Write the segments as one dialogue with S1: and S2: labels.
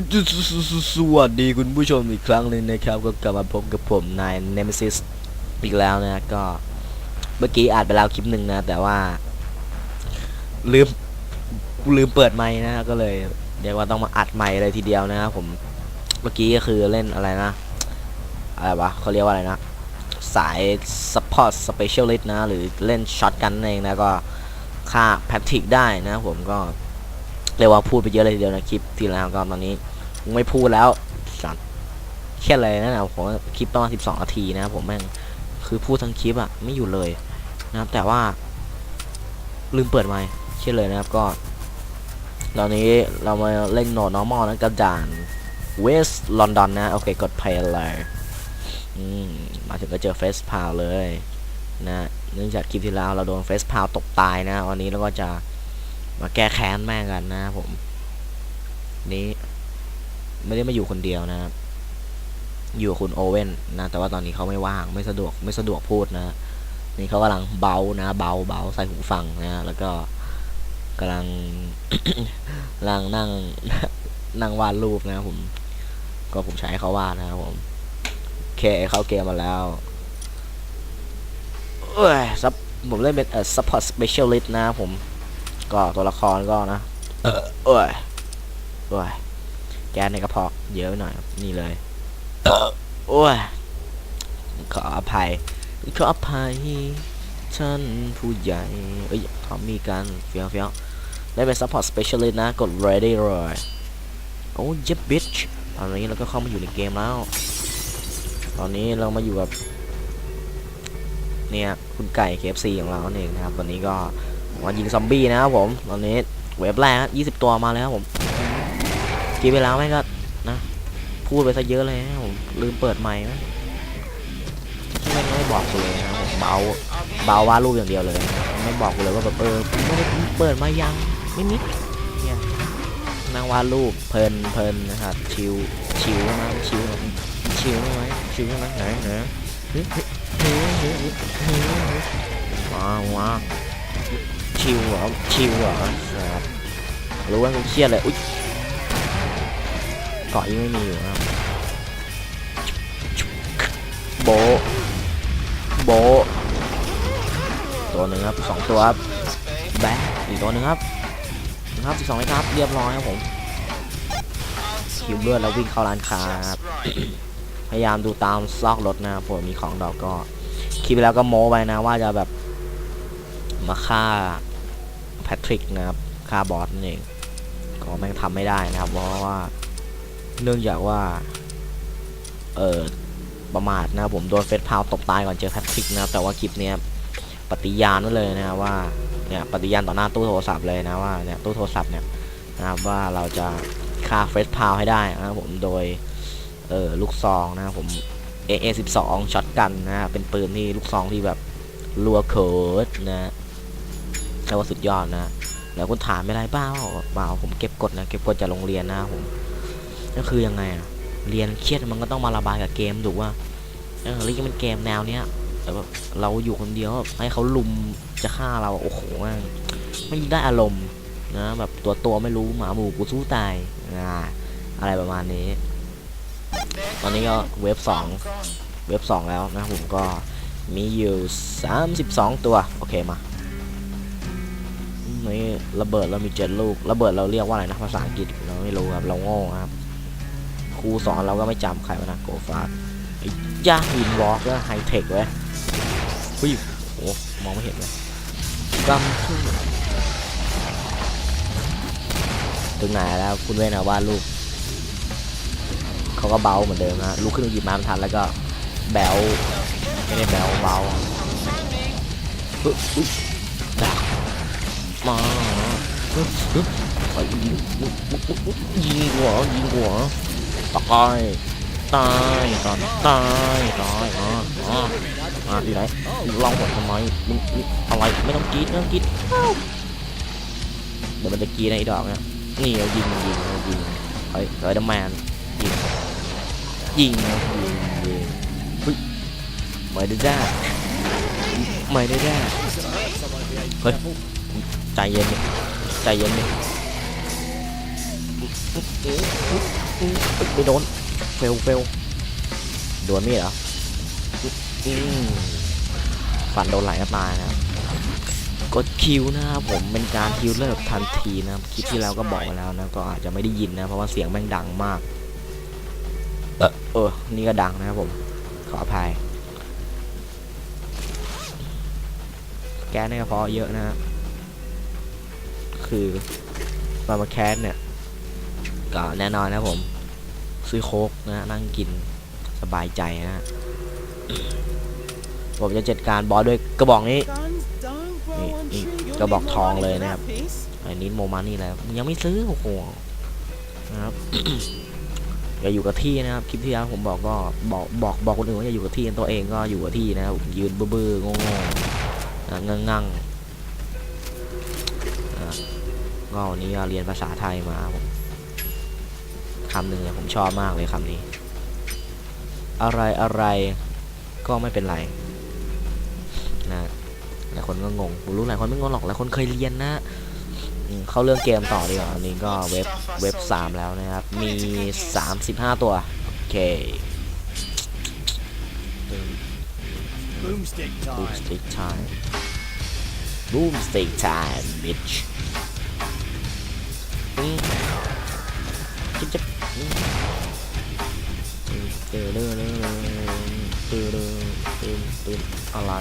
S1: สวัสดีคุณผู้ชมอีกครั้งหนึ่งนะครับ ก็กลับมาพบกับผมนายเนมซิสอีกแล้วนะก็เมื่อกี้อาจไปแล้วคลิปหนึ่งนะ แต่ว่า ลืมลืมเปิดไมค์นะก็เลยเรียกว่าต้องมาอัดไมค์เลยทีเดียวนะครับผมเมื่อกี้ก็คือเล่นอะไรนะอะไรวะเขาเรียกว่าอะไรนะ สาย support specialist นะ หรือเล่นช็อตกันเองนะก็ค่าแพทริกได้นะผมก็เรียกว่าพูดไปเยอะเลยทีเดียวนะคลิปที่แล้วก็ตอนนี้ ไม่พูดแล้วสัตว์แค่เลยนะผมคลิปประมาณ12นาทีนะครับผมแม่งคือพูดทั้งคลิปอะไม่อยู่เลยนะครับ แต่ว่า ลืมเปิดไมค์เช่นเลยนะครับก็ตอนนี้เรามาเล่นโหนด normal นะกับด่านเวสลอนดอนนะ โอเค กด play เลยมาถึงก็เจอเฟสพาวเลยนะเนื่องจากคลิปที่แล้วเราโดนเฟสพาวตกตายนะ วันนี้เราก็จะมาแก้แค้นแม่งกันนะผม นี้ ไม่ได้มาอยู่คนเดียวนะครับอยู่กับคุณโอเว่นนะ แต่ว่าตอนนี้เขาไม่ว่างไม่สะดวกไม่สะดวกพูดนะ นี่เขากำลังเบานะ เบาเบาใส่หูฟังนะแล้วก็กำลังกำลังนั่งนั่งวาดรูปนะผม ก็ผมใช้เขาวาดนะครับผมเคเข้าเกมมาแล้วเอ้ยซับผมเล่นเป็นเอ่อ support specialist นะครับผม ก็ตัวละครก็นะ เออโอ้ยโอ้ย แก๊สในกระเพาะเยอะไปหน่อยครับนี่เลยเออโอ้ยขออภัยขออภัยท่านผู้ใหญ่เอ้ยเขามีการเฟี้ยวเฟี้ยวได้เป็น support specialist นะกด ready เลยโอ้ย bitch ตอนนี้เราก็เข้ามาอยู่ในเกมแล้ว ตอนนี้เรามาอยู่กับเนี่ยคุณไก่ KFC ของเราเองนะครับตอนนี้ก็มายิงซอมบี้นะครับผม ตอนนี้เว็บแรกยี่สิบตัวมาแล้วครับผม กินไปแล้วไหมก็นะ พูดไปซะเยอะเลยนะผมลืมเปิดไมค์ไหมไม่ไม่บอกกูเลยนะผมเบาเบาว่ารูปอย่างเดียวเลย ไม่บอกกูเลยว่าแบบเออไม่ได้เปิดมายังไม่นิดเนี่ยนั่งวาดรูปเพลินเพลินนะครับชิวชิวนะชิวชิวไหมชิวไหมไหนไหนเฮ้ยเฮ้ยเฮ้ยว้าวว้าชิวเหรอชิวเหรอครับรู้ว่ากูเครียดเลยอุ้ย เกาะยังไม่มีอยู่นะครับโบะโบะตัวหนึ่งครับสองตัวครับแบะอีกตัวหนึ่งครับนะครับสิบสองเลยครับ เรียบร้อยครับผมคิวเลือดแล้ววิ่งเข้าร้านค้าครับพยายามดูตามซอกรถนะครับผมมีของดอกก็คิดไปแล้วก็โม้ไปนะว่าจะแบบมาฆ่าแพทริกนะครับฆ่าบอสนั่นเองก็แม่งทำไม่ได้นะครับเพราะว่า เนื่องจากว่า เออประมาทนะผมโดนเฟสพาวตบตายก่อนเจอแพทริกนะครับแต่ว่าคลิปเนี้ยปฏิญาณไว้เลยนะว่าเนี่ยปฏิญาณต่อหน้าตู้โทรศัพท์เลยนะว่าเนี่ยตู้โทรศัพท์เนี่ยนะครับว่าเราจะฆ่าเฟสพาวให้ได้นะผมโดยเออลูกซองนะผม AA12 ช็อตกันนะเป็นปืนที่ลูกซองที่แบบรัวเคิร์ดนะแปลว่าสุดยอดนะแล้วคุณถามไม่ไรเปล่าเปล่าผมเก็บกดนะเก็บกดจากโรงเรียนนะผม ก็คือยังไงอะเรียนเครียดมันก็ต้องมาระบายกับเกมถูกว่าเออแล้วยังเป็นเกมแนวเนี้ยแบบเราอยู่คนเดียวให้เขาลุมจะฆ่าเราโอ้โหไม่ได้อารมณ์นะแบบตัวตัวไม่รู้หมาหมูกูสู้ตายอ่าอะไรประมาณนี้ ตอนนี้ก็เว็บสองเว็บสองแล้วนะผมก็มีอยู่32ตัว โอเคมานี่ระเบิดเรามีเจ็ดลูก ระเบิดเราเรียกว่าอะไรนะภาษาอังกฤษเราไม่รู้ครับ เราโง่ครับ ครูสอนเราก็ไม่จำใครวะนะโกฟาดไอ้ย่าหินวอล์กก็ไฮเทคเว้ยเฮ้ยโอ้มองไม่เห็นเลยกัมถึงไหนแล้วคุณเว้นนะวาดรูปเขาก็เบาเหมือนเดิมนะลุกขึ้นหยิบมาไม่ทันแล้วก็แบลไม่ได้แบลเบาเฮ้ยอุ๊ยดักมาปึ๊บปึ๊บยิงหัวยิงหัว ตายตายตายตายตายอ่าอ่าอ่าที่ไหนลองหัวทำไมมึงอะไรไม่ต้องกรีดไม่ต้องกรีดเดี๋ยวมันจะกรีดในไอ้ดอกเนี่ยนี่เอายิงยิงเอายิงเฮ้ยเฮ้ยดัมแมนยิงยิงนะยิงยิงเฮ้ยไม่ได้จ้าไม่ได้จ้าเฮ้ยใจเย็นใจเย็นดิ ไม่โดนเฟลเฟลโดนมีดเหรออืมฟันโดนไหลก็ตายนะครับกดคิวนะครับผมเป็นการคิวเลิกทันทีนะครับคลิปที่แล้วก็บอกไปแล้วนะก็อาจจะไม่ได้ยินนะ เพราะว่าเสียงแม่งดังมาก เออเออนี่ก็ดังนะครับผม ขออภัย แก๊สในกระเพาะเยอะนะฮะคือมามาแคสเนี่ย ก็แน่นอนนะผม ซื้อโค้กนะนั่งกินสบายใจนะผมจะจัดการบอสด้วยกระบอกนี้
S2: นี่นี่
S1: กระบอ
S2: ก
S1: ทอ
S2: ง
S1: เล
S2: ย
S1: นะครั
S2: บ
S1: อันนี้โมมานี่แล้วยังไม่ซื้อโอ้โหนะครับอย่าอยู่กับที่นะครับคลิปที่แล้วผมบอกก็บอกบอกบอกคนอื่นว่าอย่าอยู่กับที่ตัวเองก็อยู่กับที่นะครับยืนเบื้อๆงงๆนะงั่งงังๆอะก็วันนี้เรียนภาษาไทยมาผม คำหนึ่งเนี่ยผมชอบมากเลยคำนี้ อะไรอะไรก็ไม่เป็นไรนะหลายคนก็งงผมรู้หลายคนไม่งงหรอกหลายคนเคยเรียนนะเข้าเรื่องเกมต่อดีกว่าอันนี้ก็เว็บเว็บ3แล้วนะครับ มี35ตัว โอเค
S2: Boomstick
S1: Boomstick time Boomstick time bitch จิ๊บจิ๊บอืมอืมเตือนเตือนเตือนเตือนเตือนอะไร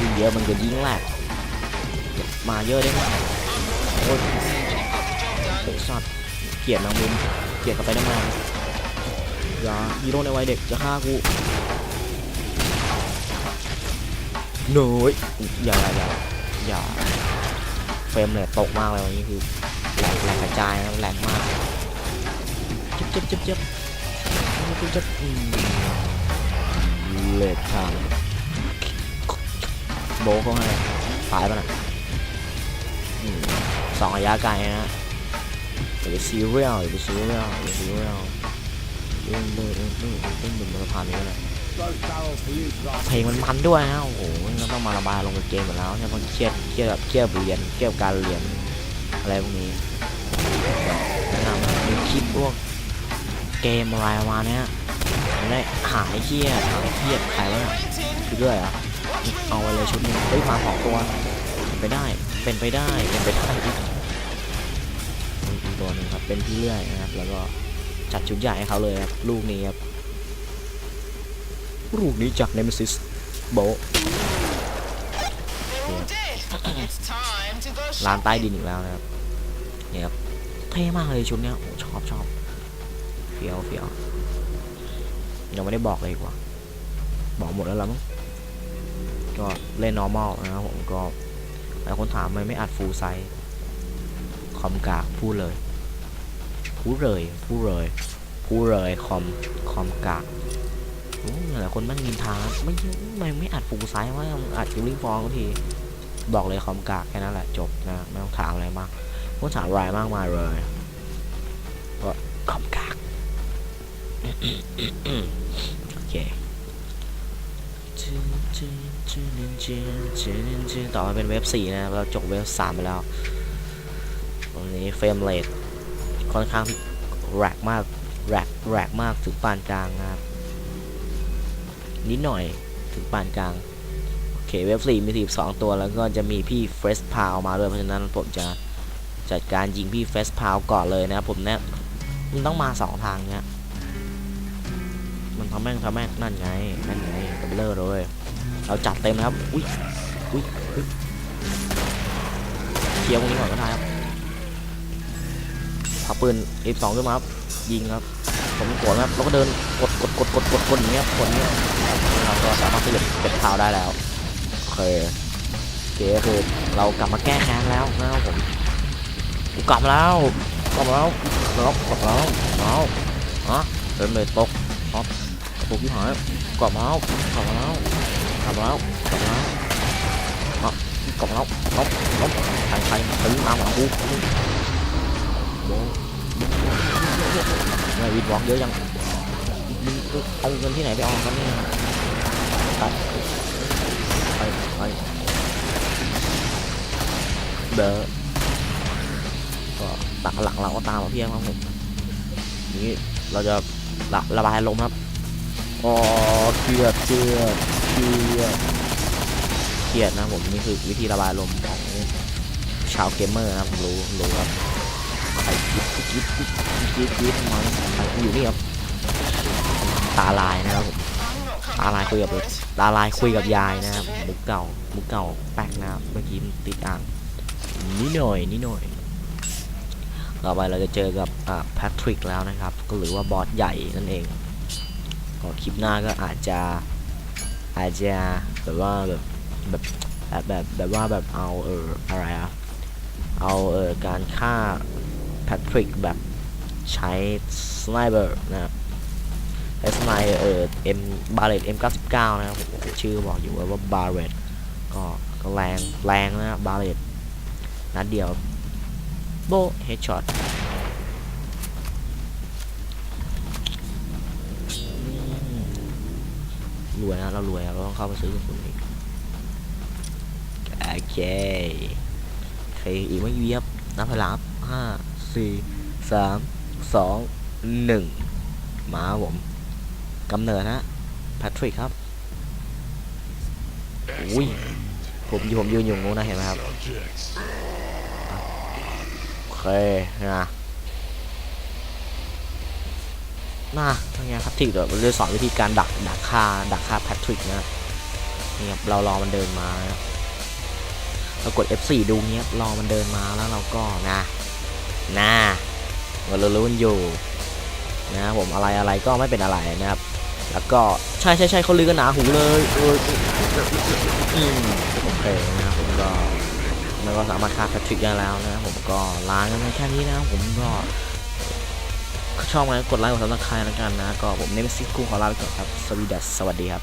S1: ยิงเยอะมันก็ยิงแหลกมาเยอะได้ไหมโอ้ยโอ้ยสัตว์เกลียดนางมุมเกลียดกับไปได้ไหมอย่าฮีโร่ในวัยเด็กจะฆ่ากูหน่อยอย่าอย่า อย่าเฟรมเลยตกมากเลยวันนี้คือแหลกแหลกกระจายนะแหลกมากจิ๊บจิ๊บจิ๊บจิ๊บจิ๊บจิ๊บอืมเล็กทางโบเขาให้ตายปะน่ะสองระยะไกลนะอย่าไปซีเรียลอย่าไปซีเรียลอย่าไปซีเรียลเรื่องเรื่องเรื่องเรื่องเรื่องบนสะพานนี้แหละ เพลงมันมันด้วยนะโอ้โหมันต้องมาระบายลงในเกมหมดแล้วเนี่ยมันเครียดเครียดแบบเครียดเรียนเครียดการเรียนอะไรพวกนี้แนะนำดูคลิปพวกเกมอะไรมาเนี้ยมันได้หายเครียดหายเครียดใครวะเนี่ยคือด้วยอะเอาไปเลยชุดนี้เฮ้ยมาสองตัวเป็นไปได้เป็นไปได้เป็นไปได้อีกตัวนึงครับเป็นพี่เลื่อยนะครับ แล้วก็จัดชุดใหญ่ให้เขาเลยครับลูกนี้ครับ ลูกนี้จากเนมซิสโบะร้านใต้ดินอีกแล้วนะครับเนี่ยครับเท่มากเลยชุดเนี้ยชอบชอบเฟี้ยวเฟี้ยวยังไม่ได้บอกเลยดีกว่า บอกหมดแล้วละมั้งก็เล่น normal นะครับผมก็หลายคนถามไมไม่อัด full size คอมกากพูดเลย พูดเลย พูดเลย พูดเลยคอมคอมกาก โอ้หลายคนแม่งนินทาไม่ไม่ไม่อัดฟูลไซส์ว่าอัดคิวลิ่งฟองทีบอกเลยคอมกากแค่นั้นแหละจบนะไม่ต้องถามอะไรมากไม่ต้องถามอะไรมากมายเลยก็คอมกากโอเคต่อมาเป็นเว็บ4นะเราจบเว็บ3ไปแล้วตรงนี้เฟรมเรทค่อนข้างแรกมากแรกแรกมากถึงปานกลางนะครับ นิดหน่อยถึงปานกลาง โอเคเว็บสี่มี12ตัวแล้วก็จะมีพี่เฟสพาวมาด้วยเพราะฉะนั้นผมจะจัดการยิงพี่เฟสพาวก่อนเลยนะครับผมเนี่ยมันต้องมาสองทางเนี้ยมันทำแม่งทำแม่งนั่นไงนั่นไงกับเลอร์เลยเราจัดเต็มนะครับอุ้ยอุ้ยอุ้ยเคลียร์พวกนี้ก่อนก็ได้ครับพับปืน F2 ขึ้นมาครับยิงครับ ผมกดนะครับแล้วก็เดินกด กดกดกดกดอย่างเงี้ยกดเงี้ยเราก็สามารถที่จะเป็ดพาได้แล้วโอเคโอเคก็คือเรากลับมาแก้แค้นแล้วนะครับผมกลับมาแล้วกลับมาแล้วลับมาแล้วกลับมาแล้วเอาฮะเดินเลยตกฮอปตกที่หายกลับมาแล้วกลับมาแล้วกลับมาแล้วกลับมาแล้วอะกลับมาแล้วนกนกใครใครตื้อมาหวังกูไม่วิดวอกเยอะยัง มึงเอาเงินที่ไหนไปเอากันเนี่ยไปไปไปเบอร์ก็ตักหลังเราก็ตามมาเพียงครับผมนี้เราจะระระบายอารมณ์ครับอ๋อเครียดเครียดเครียดเครียดนะผมนี่คือวิธีระบายอารมณ์ของชาวเกมเมอร์นะผมรู้รู้ครับใครคิดคิดคิดคิดคิดมันใครอยู่นี่ครับ ตาลายนะครับผมตาลายคุยกับตาลายคุยกับยายนะครับมุกเก่ามุกเก่าแป๊กนะครับเมื่อกี้ติดอ่างนิดหน่อยนิดหน่อยต่อไปเราจะเจอกับแพทริกแล้วนะครับ ก็หรือว่าบอสใหญ่นั่นเองก็คลิปหน้าก็อาจจะอาจจะแบบว่าแบบแบบแบบแบบแบบว่าแบบเอาเอออะไรอะเอาเออการฆ่าแพทริกแบบใช้สไนเปอร์นะครับ ใช้สไนเออเอ็มบาเลตเอ็มเก้าสิบเก้านะครับชื่อบอกอยู่ว่าบาเลตก็ก็แรงแรงนะครับาเลตนัดเดียวโบเฮดช็อตรวยนะเรารวยเราต้องเข้าไปซื้อกระสุนอีกโอเคโอเคอีกไม่เวียบนับพลังห้าสี่สามสองหนึ่งมาผม กำเนิดนะแพทริกครับอุ้ยผมอยู่ผมยืนอยู่ตรงนู้นนะเห็นไหมครับโอเคนะน่าทางไงครับที่เดี๋ยวเราจะสอนวิธีการดักดักฆ่าดักฆ่าแพทริกนะนี่ครับเรารอมันเดินมานะครับเรากด F4 ดูเงี้ยรอมันเดินมาแล้วเราก็นะนะเรารู้มันอยู่นะครับผมอะไรอะไรก็ไม่เป็นอะไรนะครับ แล้วก็ใช่ใช่ใช่เขาลือกันหนาหูเลยเอออืมโอเคนะครับผมก็แล้วก็สามารถฆ่าแพทริกได้แล้วนะครับผมก็ลากันไปแค่นี้นะครับผมก็ชอบไหมกดไลค์กดซับสไครต์แล้วกันนะ ก็ผมเนมซิกูขอลาไปก่อนครับ สวีดัสสวัสดีครับ